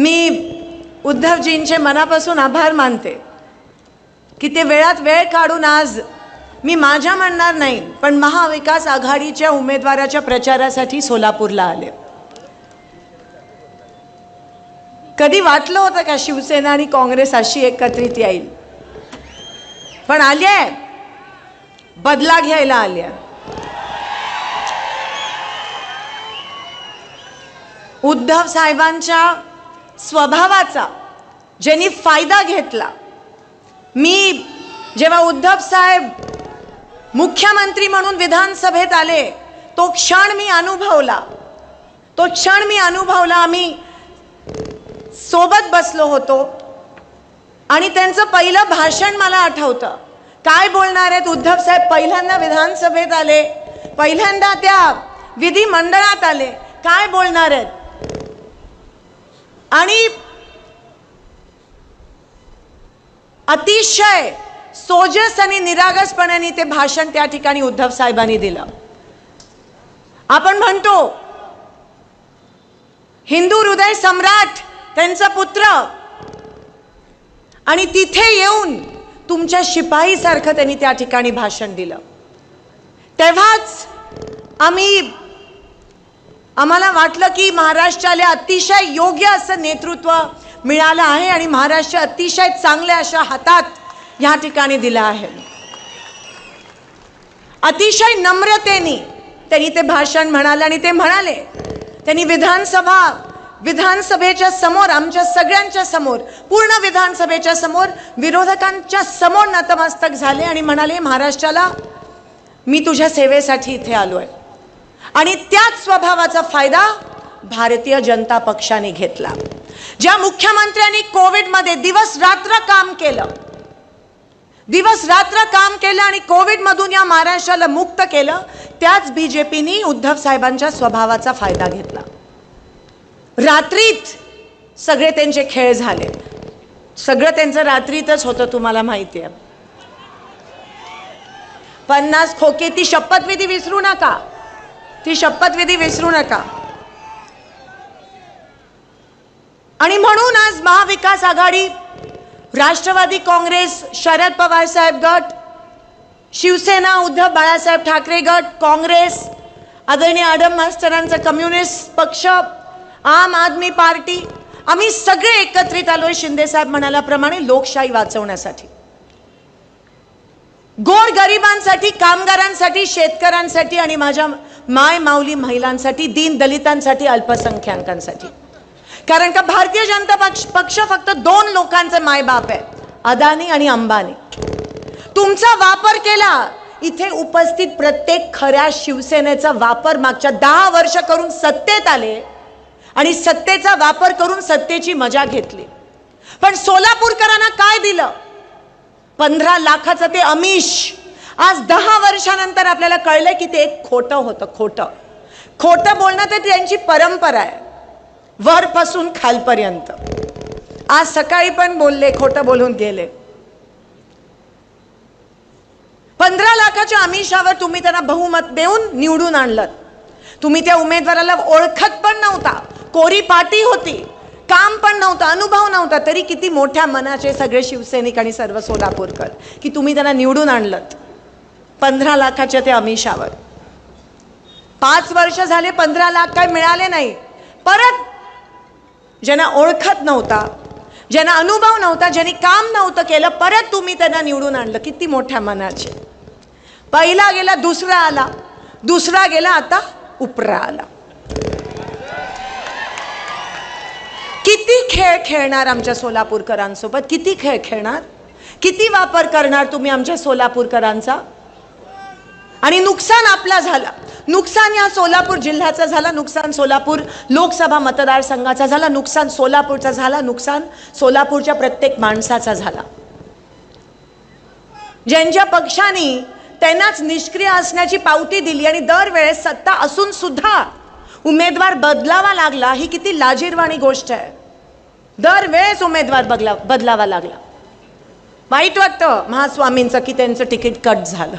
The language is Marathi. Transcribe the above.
मी उद्धवजींचे मनापासून आभार मानते की ते वेळात वेळ काढून आज मी माझ्या म्हणणार नाही पण महाविकास आघाडीच्या उमेदवाराच्या प्रचारासाठी सोलापूरला आले. कधी वाटलं होतं का शिवसेना आणि काँग्रेस अशी एकत्रित येईल? पण आले बदला घ्यायला आल्या उद्धव साहेबांच्या स्वभावाचा. ज्यांनी फायदा घेतला. मी जेव्हा उद्धव साहेब मुख्यमंत्री म्हणून विधानसभेत आले तो क्षण मी अनुभवला. तो क्षण मी अनुभवला. आम्ही सोबत बसलो होतो. आणि त्यांचं पहिलं भाषण मला आठवतं. काय बोलणार आहेत उद्धव साहेब? पहिल्यांदा विधानसभेत आले. पहिल्यांदा त्या विधिमंडळात आले. काय बोलणार आहेत? आणि अतिशय सोजस आणि निरागसपणाने ते भाषण त्या ठिकाणी उद्धव साहेबांनी दिलं. आपण म्हणतो हिंदू हृदय सम्राट त्यांचा पुत्र आणि तिथे येऊन तुमच्या शिपाईसारखं त्यांनी त्या ठिकाणी भाषण दिलं. तेव्हाच आम्ही आम्हाला वाटलं की महाराष्ट्राला अतिशय योग्य असं नेतृत्व मिळालं आहे आणि महाराष्ट्र अतिशय चांगल्या अशा हातात ह्या ठिकाणी दिलं आहे. अतिशय नम्रतेने त्यांनी ते भाषण म्हणाले आणि ते म्हणाले त्यांनी विधानसभा विधानसभेच्या समोर आमच्या सगळ्यांच्या समोर पूर्ण विधानसभेच्या समोर विरोधकांच्या समोर नतमस्तक झाले आणि म्हणाले महाराष्ट्राला मी तुझ्या सेवेसाठी इथे आलो आहे आणि त्याच स्वभावाचा फायदा भारतीय जनता पक्षाने घेतला. ज्या मुख्यमंत्र्यांनी कोविडमध्ये दिवस रात्र काम केलं दिवस रात्र काम केलं आणि कोविडमधून या महाराष्ट्राला मुक्त केलं त्याच बीजेपीने उद्धव साहेबांच्या स्वभावाचा फायदा घेतला. रात्रीत सगळे त्यांचे खेळ झाले. सगळं त्यांचं रात्रीतच होतं तुम्हाला माहिती आहे. पन्नास खोके ती शपथविधी विसरू नका. ती शपथविधी विसरू नका. आणि म्हणून आज महाविकास आघाडी राष्ट्रवादी काँग्रेस शरद पवार साहेब गट शिवसेना उद्धव बाळासाहेब ठाकरे गट काँग्रेस आदरणीय आडम मास्तरांचा कम्युनिस्ट पक्ष आम आदमी पार्टी आम्ही सगळे एकत्रित आलोय शिंदे साहेब म्हणाल्याप्रमाणे लोकशाही वाचवण्यासाठी. गोरगरिबांसाठी कामगारांसाठी शेतकऱ्यांसाठी आणि माझ्या माय माऊली महिलांसाठी दीन दलितांसाठी अल्पसंख्याकांसाठी. कारण का भारतीय जनता पक्ष पक्ष फक्त दोन लोकांचे मायबाप आहे अदानी आणि अंबानी. तुमचा वापर केला इथे उपस्थित प्रत्येक खऱ्या शिवसेनेचा वापर मागच्या दहा वर्ष करून सत्तेत आले आणि सत्तेचा वापर करून सत्तेची मजा घेतली. पण सोलापूरकरांना काय दिलं? पंधरा लाखाचं ते अमिष. आज दहा वर्षानंतर आपल्याला कळलं की ते एक खोटं होतं खोटं. खोटं बोलणं तर त्यांची परंपरा आहे. वरपासून खालपर्यंत. आज सकाळी पण बोलले खोटं बोलून गेले. पंधरा लाखाच्या आमिषावर तुम्ही त्यांना बहुमत देऊन निवडून आणलं तुम्ही त्या उमेदवाराला ओळखत पण नव्हता. कोरी पाटी होती. काम पण नव्हतं अनुभव नव्हता तरी किती मोठ्या मनाचे सगळे शिवसैनिक आणि सर्व सोलापूरकर की तुम्ही त्यांना निवडून आणलं पंधरा लाखाच्या ते अमिषावर. पाच वर्ष झाले पंधरा लाख काय मिळाले नाही. परत ज्यांना ओळखत नव्हता ज्यांना अनुभव नव्हता ज्यांनी काम नव्हतं केलं परत तुम्ही त्यांना निवडून आणलं. किती मोठ्या मनाचे. पहिला गेला दुसरा आला. दुसरा गेला आता उपरा आला. किती खेळ खेळणार आमच्या सोलापूरकरांसोबत? किती खेळ खेळणार? किती वापर करणार तुम्ही आमच्या सोलापूरकरांचा? आणि नुकसान आपला झाला. नुकसान या सोलापूर जिल्ह्याचा झाला नुकसान सोलापूर लोकसभा मतदारसंघाचा झाला नुकसान सोलापूरचा झाला नुकसान सोलापूरच्या प्रत्येक माणसाचा झाला. ज्यांच्या पक्षाने त्यांनाच निष्क्रिय असण्याची पावती दिली आणि दरवेळेस सत्ता असून सुद्धा उमेदवार बदलावा लागला ही किती लाजीरवाणी गोष्ट आहे. दरवेळेस उमेदवार बदला बदलावा लागला. वाईट वाटतं महास्वामींचं की त्यांचं तिकीट कट झालं.